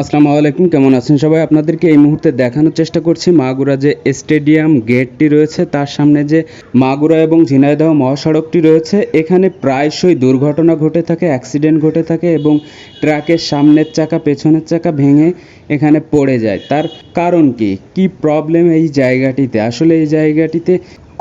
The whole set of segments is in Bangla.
আসসালামু আলাইকুম, কেমন আছেন সবাই? আপনাদেরকে এই মুহূর্তে দেখানোর চেষ্টা করছি মাগুরা যে স্টেডিয়াম গেটটি রয়েছে, তার সামনে যে মাগুরা এবং ঝিনাইদহ মহাসড়কটি রয়েছে, এখানে প্রায়শই দুর্ঘটনা ঘটে থাকে, অ্যাক্সিডেন্ট ঘটে থাকে এবং ট্রাকের সামনের চাকা, পেছনের চাকা ভেঙে এখানে পড়ে যায়। তার কারণ কি? কি প্রবলেম এই জায়গাটিতে? আসলে এই জায়গাটিতে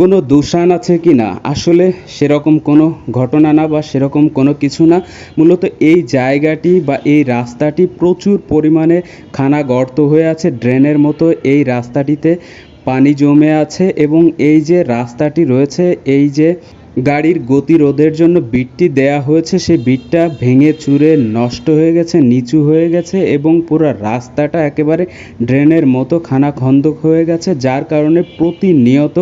কোনো দূষণ আছে কি না? আসলে সেরকম কোনো ঘটনা না বা সেরকম কোনো কিছু না। মূলত এই জায়গাটি বা এই রাস্তাটি প্রচুর পরিমাণে খানা গর্ত হয়ে আছে, ড্রেনের মতো এই রাস্তাটিতে পানি জমে আছে এবং এই যে রাস্তাটি রয়েছে, এই যে গাড়ির গতিরোধের জন্য বিটটি দেয়া হয়েছে। সেই বিটটা ভেঙে চুরে নষ্ট হয়ে গেছে, নিচু হয়ে গেছে এবং পুরো রাস্তাটা একেবারে ড্রেনের মতো খানা খন্দক হয়ে গেছে, যার কারণে প্রতিনিয়ত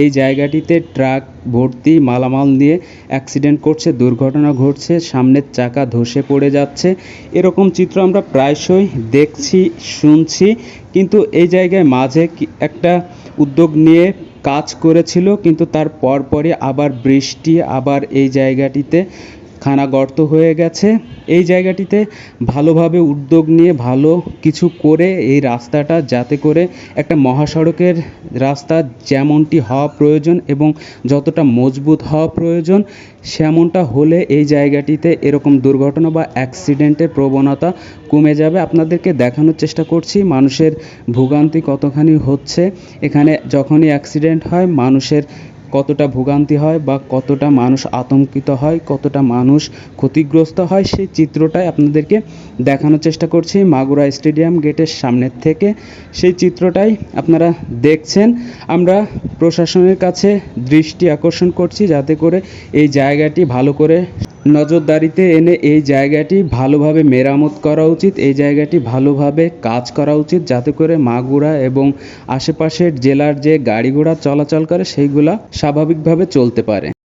এই জায়গাটিতে ট্রাক ভর্তি মালামাল নিয়ে অ্যাক্সিডেন্ট করছে, দুর্ঘটনা ঘটছে, সামনের চাকা ধসে পড়ে যাচ্ছে। এরকম চিত্র আমরা প্রায়শই দেখছি, শুনছি, কিন্তু এই জায়গায় মাঝে একটা উদ্যোগ নিয়ে কাজ করেছিল কিন্তু তার পরপরই আবার বৃষ্টি আবার এই জায়গাটিতে খানা গর্ত হয়ে গেছে। এই জায়গাটিতে ভালোভাবে উদ্যোগ নিয়ে ভালো কিছু করে এই রাস্তাটা যাতে করে একটা মহাসড়কের রাস্তা যেমনটি হওয়া প্রয়োজন এবং যতটা মজবুত হওয়া প্রয়োজন, সেমনটা হলে এই জায়গাটিতে এরকম দুর্ঘটনা বা অ্যাক্সিডেন্টের প্রবণতা কমে যাবে। আপনাদেরকে দেখানোর চেষ্টা করছি, মানুষের ভোগান্তি কতখানি হচ্ছে। এখানে যখনই অ্যাক্সিডেন্ট হয়, মানুষের কতটা ভোগান্তি হয় বা কতটা মানুষ আতঙ্কিত হয়, কতটা মানুষ ক্ষতিগ্রস্ত হয়, সেই চিত্রটাই আপনাদেরকে দেখানোর চেষ্টা করছি মাগুরা স্টেডিয়াম গেটের সামনের থেকে। সেই চিত্রটাই আপনারা দেখছেন। আমরা প্রশাসনের কাছে দৃষ্টি আকর্ষণ করছি যাতে করে এই জায়গাটি ভালো করে নজরদারিতে এনে এই জায়গাটি ভালোভাবে মেরামত করা উচিত, এই জায়গাটি ভালোভাবে কাজ করা উচিত যাতে করে মাগুরা এবং আশেপাশের জেলার যে গাড়ি ঘোড়া চলাচল করে, সেইগুলা স্বাভাবিকভাবে চলতে পারে।